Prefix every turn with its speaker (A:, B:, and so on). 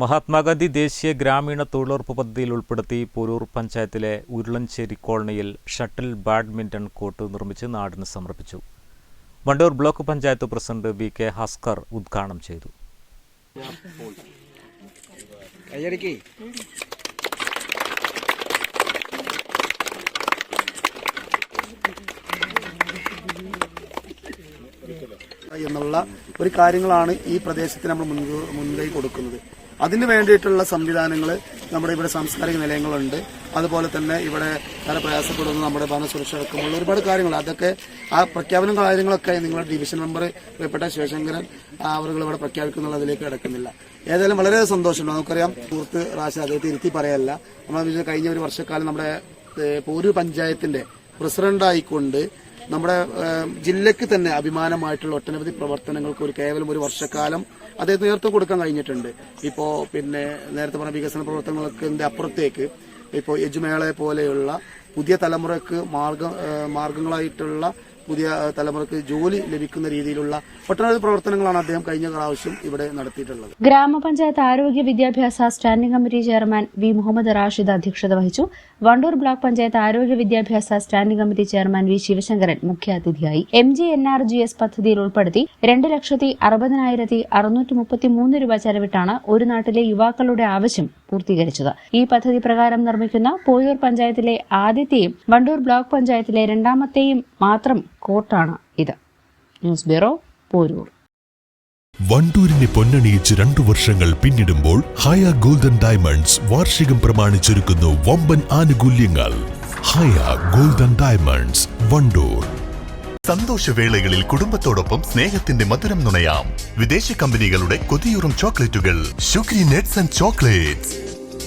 A: Mahatma Gandhi ദേശീയ ഗ്രാമീണ തൊഴിലുറപ്പ് പദ്ധതിയിൽ ഉൾപ്പെടുത്തി പോരൂർ പഞ്ചായത്തിലെ ഉരുളഞ്ചേരി കോളനിയിൽ ഷട്ടിൽ ബാഡ്മിന്റൺ കോർട്ട് നിർമ്മിച്ച് നാടിന് സമർപ്പിച്ചു. Wandoor block panchayat president V K Haskar ഉദ്ഘാടനം ചെയ്തു.
B: എന്നുള്ള ഒരു കാര്യങ്ങളാണ് ഈ പ്രദേശത്തിന് നമ്മൾ മുൻകൂ- കൊടുക്കുന്നത്. അതിന് വേണ്ടിയിട്ടുള്ള സംവിധാനങ്ങൾ നമ്മുടെ ഇവിടെ സാംസ്കാരിക നിലയങ്ങളുണ്ട്. അതുപോലെ തന്നെ ഇവിടെ വളരെ പ്രയാസപ്പെടുന്ന നമ്മുടെ ഭരണസുരക്ഷ അടക്കമുള്ള ഒരുപാട് കാര്യങ്ങൾ. അതൊക്കെ ആ പ്രഖ്യാപനം കാര്യങ്ങളൊക്കെ നിങ്ങളുടെ ഡിവിഷൻ മെമ്പർ പ്രിയപ്പെട്ട ശിവശങ്കരൻ അവരുകൾ ഇവിടെ പ്രഖ്യാപിക്കുന്നുള്ള അതിലേക്ക് കിടക്കുന്നില്ല. ഏതായാലും വളരെ സന്തോഷമുണ്ട്. നമുക്കറിയാം സുഹൃത്ത് റാശ അദ്ദേഹത്തെ ഇരുത്തി പറയല്ല. നമ്മൾ കഴിഞ്ഞ ഒരു വർഷക്കാലം നമ്മുടെ പോരൂർ പഞ്ചായത്തിന്റെ പ്രസിഡന്റായിക്കൊണ്ട് നമ്മുടെ ജില്ലയ്ക്ക് തന്നെ അഭിമാനമായിട്ടുള്ള ഒട്ടനവധി പ്രവർത്തനങ്ങൾക്ക് ഒരു കേവലം ഒരു വർഷക്കാലം അദ്ദേഹത്തിന് നേതൃത്വം കൊടുക്കാൻ കഴിഞ്ഞിട്ടുണ്ട്. ഇപ്പോ പിന്നെ നേരത്തെ പറഞ്ഞ വികസന പ്രവർത്തനങ്ങൾക്ക് അപ്പുറത്തേക്ക് ഇപ്പോൾ യജുമേളയെ പോലെയുള്ള പുതിയ തലമുറയ്ക്ക് മാർഗ മാർഗങ്ങളായിട്ടുള്ള പുതിയ തലമുറയ്ക്ക് ജോലി ലഭിക്കുന്ന രീതിയിലുള്ള ഒട്ടനവധി പ്രവർത്തനങ്ങളാണ് അദ്ദേഹം കഴിഞ്ഞ പ്രാവശ്യം ഇവിടെ നടത്തിയിട്ടുള്ളത്.
C: ഗ്രാമപഞ്ചായത്ത് ആരോഗ്യ വിദ്യാഭ്യാസ standing committee chairman V. Muhammad Rashid അധ്യക്ഷത വഹിച്ചു. വണ്ടൂർ ബ്ലോക്ക് പഞ്ചായത്ത് ആരോഗ്യ വിദ്യാഭ്യാസ standing committee chairman V. Sivasankaran മുഖ്യാതിഥിയായി. M. G. N. R. G. S പദ്ധതിയിൽ ഉൾപ്പെടുത്തി രണ്ട് ലക്ഷത്തി അറുപതിനായിരത്തി അറുന്നൂറ്റി മുപ്പത്തിമൂന്ന് രൂപ ചെലവിട്ടാണ് ഒരു നാട്ടിലെ യുവാക്കളുടെ ആവശ്യം പൂർത്തീകരിച്ചത്. ഈ പദ്ധതി പ്രകാരം നിർമ്മിക്കുന്ന പോയൂർ പഞ്ചായത്തിലെ ആദ്യത്തെയും വണ്ടൂർ ബ്ലോക്ക് പഞ്ചായത്തിലെ രണ്ടാമത്തെയും മാത്രം കോർട്ടാണ് ഇത്. News bureau Poroor.
D: വണ്ടൂരിനെ പൊന്നണിയിച്ച് രണ്ടു വർഷങ്ങൾ പിന്നിടുമ്പോൾ ഹയ ഗോൾഡൻ ഡയമണ്ട്സ് വാർഷികം പ്രമാണിച്ചൊരുക്കുന്നു വമ്പൻ ആനുകൂല്യങ്ങൾ. Haya golden diamonds Wandoor.
E: സന്തോഷവേളകളിൽ കുടുംബത്തോടൊപ്പം സ്നേഹത്തിന്റെ മധുരം നുണയാം. വിദേശ കമ്പനികളുടെ കൊതിയൂറും ചോക്ലേറ്റുകൾ. Sugary nuts and chocolates.